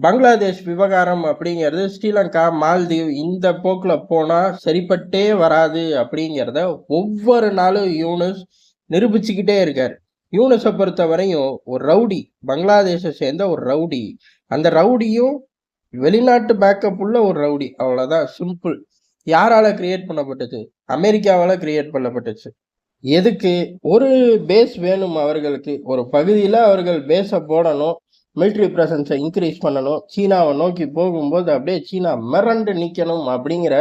பங்களாதேஷ் விவகாரம் அப்படிங்கிறது ஸ்ரீலங்கா மால்தீவ் இந்த போக்கில் போனால் சரிப்பட்டே வராது அப்படிங்கிறத ஒவ்வொரு நாளும் யூனுஸ் நிரூபிச்சுக்கிட்டே இருக்கார். யூனுஸை பொறுத்த வரையும் ஒரு ரவுடி பங்களாதேஷை சேர்ந்த ஒரு ரவுடி அந்த ரவுடியும் வெளிநாட்டு பேக்கப் உள்ள ஒரு ரவுடி அவ்வளோதான் சிம்பிள் யாரால கிரியேட் பண்ணப்பட்டுச்சு அமெரிக்காவால் கிரியேட் பண்ணப்பட்டுச்சு. எதுக்கு? ஒரு பேஸ் வேணும் அவர்களுக்கு ஒரு பகுதியில் அவர்கள் பேஸை போடணும். மிலிட்ரி ப்ரெசன்ஸை இன்க்ரீஸ் பண்ணணும். சீனாவை நோக்கி போகும்போது அப்படியே சீனா மிரண்டு நிற்கணும் அப்படிங்கிற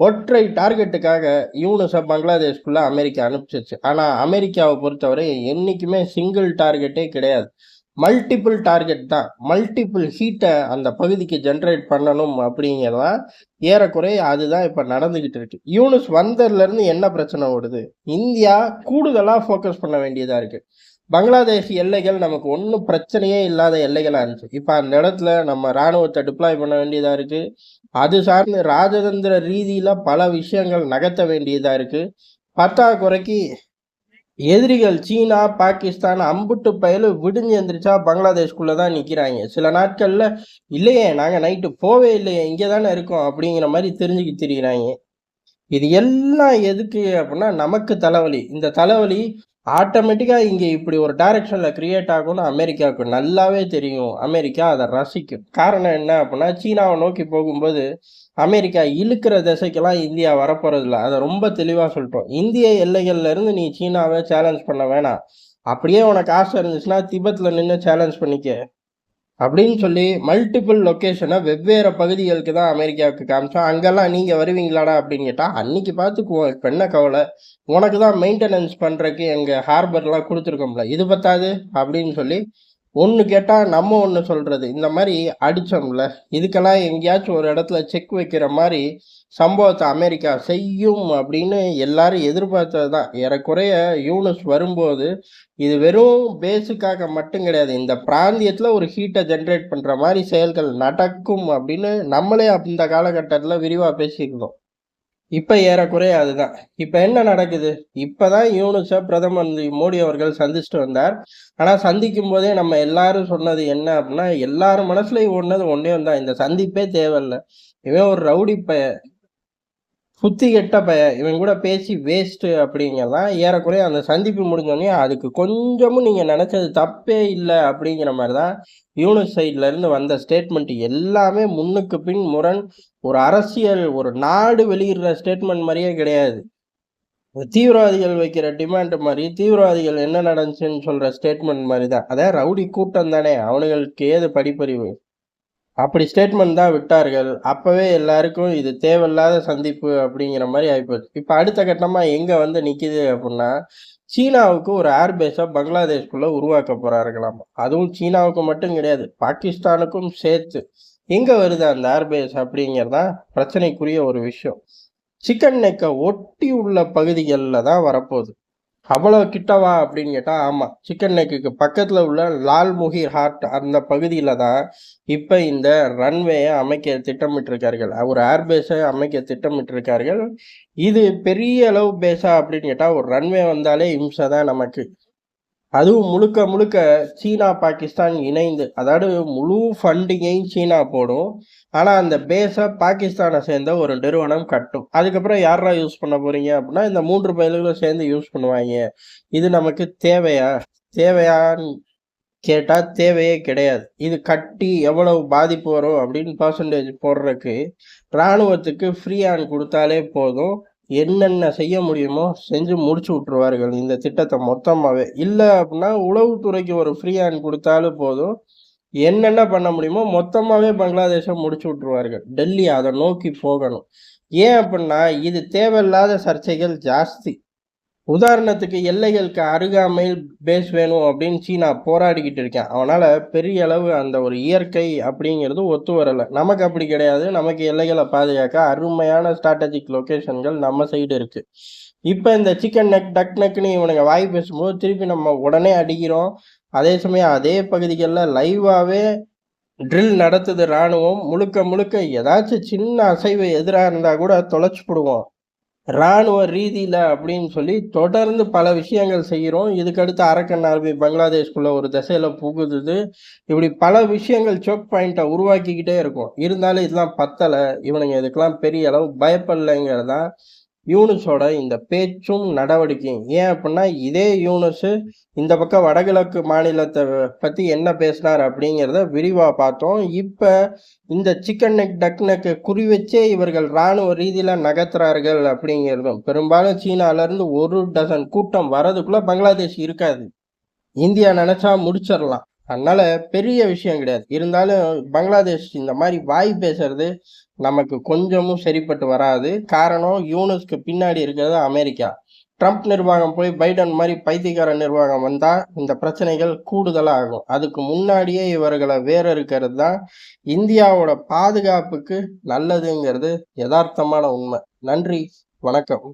ஒற்றை டார்கெட்டுக்காக யூனுஸை பங்களாதேஷ்குள்ளே அமெரிக்கா அனுப்பிச்சிச்சு ஆனால் அமெரிக்காவை பொறுத்தவரை என்றைக்குமே சிங்கிள் டார்கெட்டே கிடையாது. மல்டிபிள் டார்கெட் தான். மல்டிபிள் ஹீட்டை அந்த பகுதிக்கு ஜென்ரேட் பண்ணணும் அப்படிங்கிறதான் ஏறக்குறைய அதுதான் இப்போ நடந்துக்கிட்டு இருக்கு. யூனிஸ் வந்ததுலேருந்து என்ன பிரச்சனை ஓடுது? இந்தியா கூடுதலாக ஃபோக்கஸ் பண்ண வேண்டியதாக இருக்குது பங்களாதேஷ் எல்லைகள் நமக்கு ஒன்றும் பிரச்சனையே இல்லாத எல்லைகளாக இருந்துச்சு. இப்போ அந்த இடத்துல நம்ம இராணுவத்தை டிப்ளாய் பண்ண வேண்டியதாக இருக்குது அது சார்ந்து ராஜதந்திர ரீதியில் பல விஷயங்கள் நகர்த்த வேண்டியதாக இருக்குது பற்றாக்குறைக்கு எதிரிகள் சீனா பாகிஸ்தான் அம்புட்டு பயலு விடுஞ்சு எந்திரிச்சா பங்களாதேஷ்குள்ளே தான் நிற்கிறாங்க சில நாட்களில் இல்லையே நாங்கள் நைட்டு போவே இல்லையே இங்கே தானே இருக்கோம் அப்படிங்கிற மாதிரி தெரிஞ்சுக்கி தெரிகிறாங்க இது எல்லாம் எதுக்கு அப்படின்னா நமக்கு தலைவலி. இந்த தலைவலி ஆட்டோமேட்டிக்காக இங்கே இப்படி ஒரு டைரக்ஷனில் க்ரியேட் ஆகும்னு அமெரிக்காவுக்கு நல்லாவே தெரியும். அமெரிக்கா அதை ரசிக்கும். காரணம் என்ன அப்படின்னா சீனாவை நோக்கி போகும்போது அமெரிக்கா இழுக்கிற திசைக்கெல்லாம் இந்தியா வரப்போகிறதில்ல அதை ரொம்ப தெளிவாக சொல்லிட்டோம் இந்திய எல்லைகள்லேருந்து நீ சீனாவை சேலஞ்ச் பண்ண வேணாம். அப்படியே உனக்கு ஆசை இருந்துச்சுன்னா திபெத்தில் நின்று சேலஞ்ச் பண்ணிக்க. அப்படின்னு சொல்லி மல்டிபிள் லொக்கேஷனை வெவ்வேறு பகுதிகளுக்கு தான் அமெரிக்காவுக்கு காமிச்சோம் அங்கெல்லாம் நீங்கள் வருவீங்களாடா? அப்படின்னு கேட்டால் அன்னைக்கு பார்த்துக்குவோம். இப்போ என்ன கவலை. உனக்கு தான் மெயின்டெனன்ஸ் பண்ணுறக்கு எங்கள் ஹார்பர்லாம் கொடுத்துருக்கோம்ல. இது பத்தாது? அப்படின்னு சொல்லி ஒன்று கேட்டால் நம்ம ஒன்று சொல்கிறது இந்த மாதிரி அடித்தோம்ல இதுக்கெல்லாம் எங்கேயாச்சும் ஒரு இடத்துல செக் வைக்கிற மாதிரி சம்பவத்தை அமெரிக்கா செய்யும் அப்படின்னு எல்லாரும் எதிர்பார்த்தது தான் ஏறக்குறைய யூனஸ் வரும்போது இது வெறும் பேஸுக்காக மட்டும் கிடையாது. இந்த பிராந்தியத்தில் ஒரு ஹீட்டை ஜென்ரேட் பண்ணுற மாதிரி செயல்கள் நடக்கும் அப்படின்னு நம்மளே அந்த காலகட்டத்தில் விரிவாக பேசியிருந்தோம். இப்போ ஏறக்குறைய அதுதான். இப்போ என்ன நடக்குது? இப்போ தான் யூனுஸை பிரதமர் மோடி அவர்கள் சந்திச்சுட்டு வந்தார். ஆனால் சந்திக்கும் போதே நம்ம எல்லாரும் சொன்னது என்ன அப்படின்னா எல்லாரும் மனசுலையும் ஓடினது ஒன்றே தான் இந்த சந்திப்பே தேவையில்லை. இவன் ஒரு ரவுடி பைய சுத்தி கெட்ட பய இவன் கூட பேசி வேஸ்ட்டு அப்படிங்கிறதான் ஏறக்குறைய அந்த சந்திப்பு முடிஞ்சோடனே அதுக்கு கொஞ்சமும் நீங்கள் நினச்சது தப்பே இல்லை அப்படிங்கிற மாதிரி தான் யூனிட் சைட்லேருந்து வந்த ஸ்டேட்மெண்ட் எல்லாமே முன்னுக்கு பின் முரண். ஒரு அரசியல் ஒரு நாடு வெளியிடுற ஸ்டேட்மெண்ட் மாதிரியே கிடையாது. தீவிரவாதிகள் வைக்கிற டிமாண்ட் மாதிரி தீவிரவாதிகள் என்ன நடந்துச்சுன்னு சொல்கிற ஸ்டேட்மெண்ட் மாதிரி தான் அதான் ரவுடி கூட்டம் தானே அவனுங்களுக்கு ஏது படிப்பறிவு? அப்படி ஸ்டேட்மெண்ட் தான் விட்டார்கள். அப்பவே எல்லாருக்கும் இது தேவையில்லாத சந்திப்பு அப்படிங்கிற மாதிரி ஆகிப்போச்சு இப்போ அடுத்த கட்டமாக எங்கே வந்து நிற்கிது அப்படின்னா சீனாவுக்கு ஒரு ஏர்பேஸாக பங்களாதேஷ்குள்ளே உருவாக்க போகிறார்களாம் அதுவும் சீனாவுக்கு மட்டும் கிடையாது பாகிஸ்தானுக்கும் சேர்த்து. எங்கே வருது அந்த ஏர்பேஸ் அப்படிங்கிறதான் பிரச்சனைக்குரிய ஒரு விஷயம். சிக்கன் நெக்கை ஒட்டி உள்ள பகுதிகளில் தான் வரப்போகுது. அவ்வளோ கிட்டவா அப்படின்னு கேட்டால் ஆமாம் சிக்கன் நெக்குக்கு பக்கத்தில் உள்ள லால்முகிர் ஹார்ட் அந்த பகுதியில் தான் இப்போ இந்த ரன்வேயை அமைக்க திட்டமிட்டிருக்கார்கள். ஒரு ஏர்பேஸை அமைக்க திட்டமிட்டிருக்கார்கள். இது பெரிய அளவு பேஸா அப்படின்னு கேட்டால் ஒரு ரன்வே வந்தாலே இம்சை தான் நமக்கு. அதுவும் முழுக்க முழுக்க சீனா பாகிஸ்தான் இணைந்து. அதாவது முழு ஃபண்டிங்கையும் சீனா போடும். ஆனால் அந்த பேஸை பாகிஸ்தானை சேர்ந்த ஒரு நிறுவனம் கட்டும். அதுக்கப்புறம் யாரா யூஸ் பண்ண போகிறீங்க அப்படின்னா இந்த மூன்று பயில்களும் சேர்ந்து யூஸ் பண்ணுவாங்க. இது நமக்கு தேவையா? தேவையான்னு கேட்டால் தேவையே கிடையாது. இது கட்டி எவ்வளவு பாதிப்பு வரும் அப்படின்னு பர்சன்டேஜ் போடுறதுக்கு இராணுவத்துக்கு ஃப்ரீ ஆன் கொடுத்தாலே போதும். என்னென்ன செய்ய முடியுமோ செஞ்சு முடிச்சு விட்ருவார்கள் இந்த திட்டத்தை மொத்தமாகவே இல்லை அப்படின்னா உளவுத்துறைக்கு ஒரு ஃப்ரீ ஹேண்ட் கொடுத்தாலும் போதும். என்னென்ன பண்ண முடியுமோ மொத்தமாகவே பங்களாதேஷை முடிச்சு விட்ருவார்கள் டெல்லி அதை நோக்கி போகணும். ஏன் அப்படின்னா இது தேவையில்லாத சர்ச்சைகள் ஜாஸ்தி. உதாரணத்துக்கு எல்லைகளுக்கு அருகாமையில் பேஸ் வேணும் அப்படின்னு சீனா போராடிக்கிட்டு இருக்கேன். அவனால் பெரிய அளவு அந்த ஒரு இயற்கை அப்படிங்கிறது ஒத்து வரலை. நமக்கு அப்படி கிடையாது. நமக்கு எல்லைகளை பாதுகாக்க அருமையான ஸ்ட்ராட்டஜிக் லொக்கேஷன்கள் நம்ம சைடு இருக்குது இப்போ இந்த சிக்கன் நெக் டக் நெக்னு இவனுங்க வாய் பேசும்போது திருப்பி நம்ம உடனே அடிக்கிறோம். அதே சமயம் அதே பகுதிகளில் லைவாகவே ட்ரில் நடத்துது இராணுவம் முழுக்க முழுக்க ஏதாச்சும் சின்ன அசைவு எதிராக இருந்தால் கூட தொலைச்சி போடுவோம். இராணுவ ரீதியில் அப்படின்னு சொல்லி தொடர்ந்து பல விஷயங்கள் செய்கிறோம். இதுக்கடுத்து அரக்கன் ஆர்மி பங்களாதேஷ்குள்ளே ஒரு திசையில் புகுதுது இப்படி பல விஷயங்கள் சோக் பாயிண்ட்டை உருவாக்கிக்கிட்டே இருக்கும். இருந்தாலும் இதெல்லாம் பத்தலை. இவனுங்க இதுக்கெல்லாம் பெரிய அளவு பயப்படலைங்கிறதான் யூனுஸோட இந்த பேச்சும் நடவடிக்கையும். ஏன் அப்படின்னா இதே யூனுஸு இந்த பக்கம் வடகிழக்கு மாநிலத்தை பற்றி என்ன பேசினார் அப்படிங்கிறத விரிவாக பார்த்தோம். இப்போ இந்த சிக்கன் நெக் டக் நெக்கு குறி வச்சே இவர்கள் இராணுவ ரீதியில் நகர்த்துறார்கள் அப்படிங்கிறதும் பெரும்பாலும் சீனாலேருந்து ஒரு டசன் கூட்டம் வரதுக்குள்ளே பங்களாதேஷ் இருக்காது. இந்தியா நினச்சா முடிச்சிடலாம் அதனால பெரிய விஷயம் கிடையாது. இருந்தாலும் பங்களாதேஷ் இந்த மாதிரி வாய் பேசுறது நமக்கு கொஞ்சமும் சரிப்பட்டு வராது. காரணம் யூனஸ்க்கு பின்னாடி இருக்கிறது அமெரிக்கா. ட்ரம்ப் நிர்வாகம் போய் பைடன் மாதிரி பைத்தியக்கார நிர்வாகம் வந்தால் இந்த பிரச்சனைகள் கூடுதலாக ஆகும் அதுக்கு முன்னாடியே இவர்களை வேற இருக்கிறது தான் இந்தியாவோட பாதுகாப்புக்கு நல்லதுங்கிறது யதார்த்தமான உண்மை. நன்றி வணக்கம்.